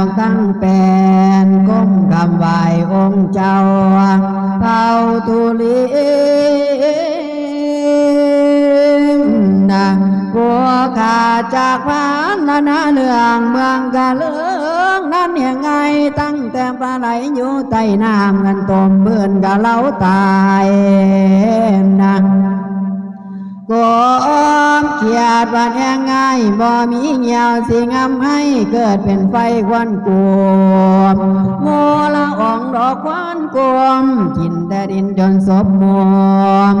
อกตั้งเป็นก้มคำไหวองค์เจ้าเฝ้าทุลีนะกัวขาจากพานนานาเลืองเมืองกะเลืองนั้นยังไงตั้งแต่ปลาไหลอยู่ใต้น้ำกันตมเบื่อนกะเล้าตายนะกม เขียดวันยังไงบ่มีเหี่ยวสิงำให้เกิดเป็นไฟควันกวมโมละอ่องดอกควันกวมกินแต่ดินจนศพมวม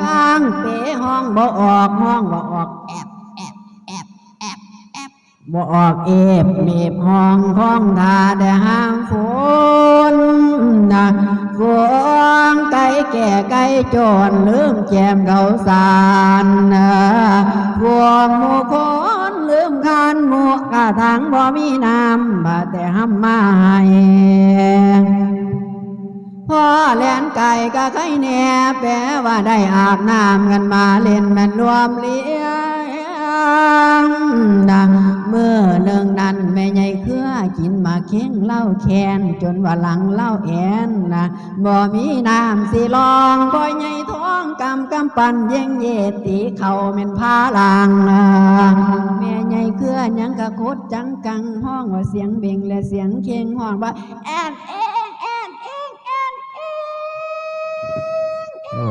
ข้างเป๋ห้องบ่ออกห้องบ่ออกแอบแอบแอบแอบแอบบ่ออกเอฟเมีบห้องของทาแต่ จนลืมแจมเขาสารนพวงหมูคนลืมคันหมูกระถังบ่มีน้ำบาแต่ห้ำมาให้พ่อแลนไก่ก็ไข่แหน่แปลว่าได้อาบน้ำกันมาเล่นแมันรวมเลี้ย งนะเมื่อหนึ่งนั้นแม่ใหญ่เครือกินมาเค้งเหล้าแคนจนว่าหลังเหล้าแอนนะบ่มีน้ำสิลองพ่อใหญ่ท้องกำกำปั่นเย่งเยตีเขาเป็นพาลังนะแม่ใหญ่เครือยังกะโคดจังกังห้องว่าเสียงเบ่งและเสียงเค้งห้องว่าแอนแอนแอนแอนแอนแอนโอ้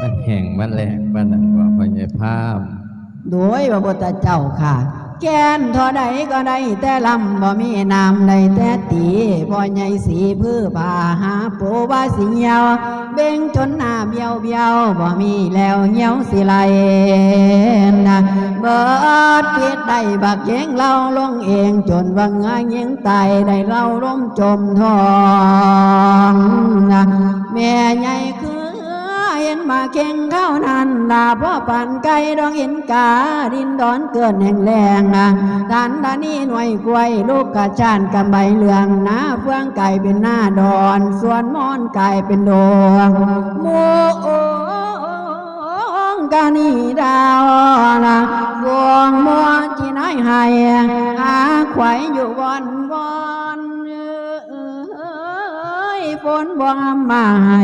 มันแห่งมันแหลกมันนั่นว่าพญาภาพ โดยพระพุทธเจ้าค่ะ แกนทอใดก็ได้แต่ลำบ่มีน้ำได้แต่ตีพ่อใหญ่สีพื้อป่าหาปูว่าสิเหี่ยว เบ่งจนหน้าเบี้ยวเบี้ยวบ่มีแล้วเหี่ยวสิไหลนะเบิดปิดได้บักเยงเล่าลงเองจนว่าเงยเยงตายได้เล่าล้มจมทองนะแม่ใหญ่คือ มาเก่งเข้านันลาพ่อปันไก่ดองเห็นกาดินดอนเกินแห่งแรงนะดันดานี่หน่วยกล้วยลูกกระชานกำใบเหลืองนะเฟืองไก่เป็นหน้าดอน ส่วนมอนไก่เป็นดวงมโองกานีดาวนะวงมัวจีน้อยให้หาไข่อยู่บอนบอนเอ้ฝนบ่มาให้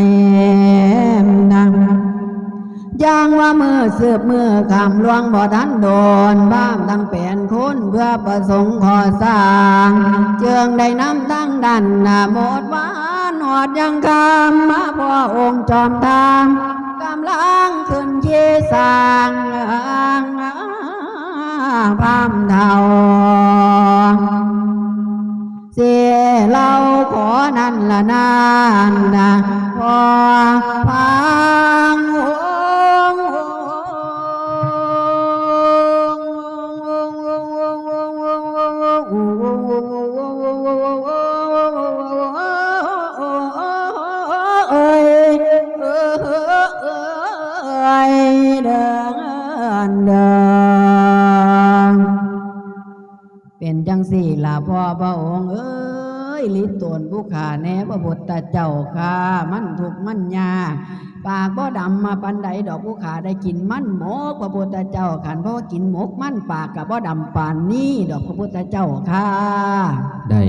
ย่างว่ามือเสืบมือคำลวงบ่ทันโดนบ้ามตั้งเป็นคุณเพื่อประสงค์ขอสร้าง เจืองได้น้ำตั้งดันนาหมดวานหอดยังคำมาพ่อองค์จอมทางกำลังขึ้นเชสร้างพามเทาเสียเราขอนั่นละนานนะพอพัง เป็นจังสี่ล่ะพ่อพระองค์เอ้ยลิตนผู้ขาแน่พระพุทธเจ้าค่ะ มันถูกมันยาปากบ่ดำมาปันใดดอกผู้ขาได้กินมันหมกพระพุทธเจ้าขันเพราะว่ากินหมกมันปากกับบ่ดำปานนี้ดอกพระพุทธเจ้าค่ะได้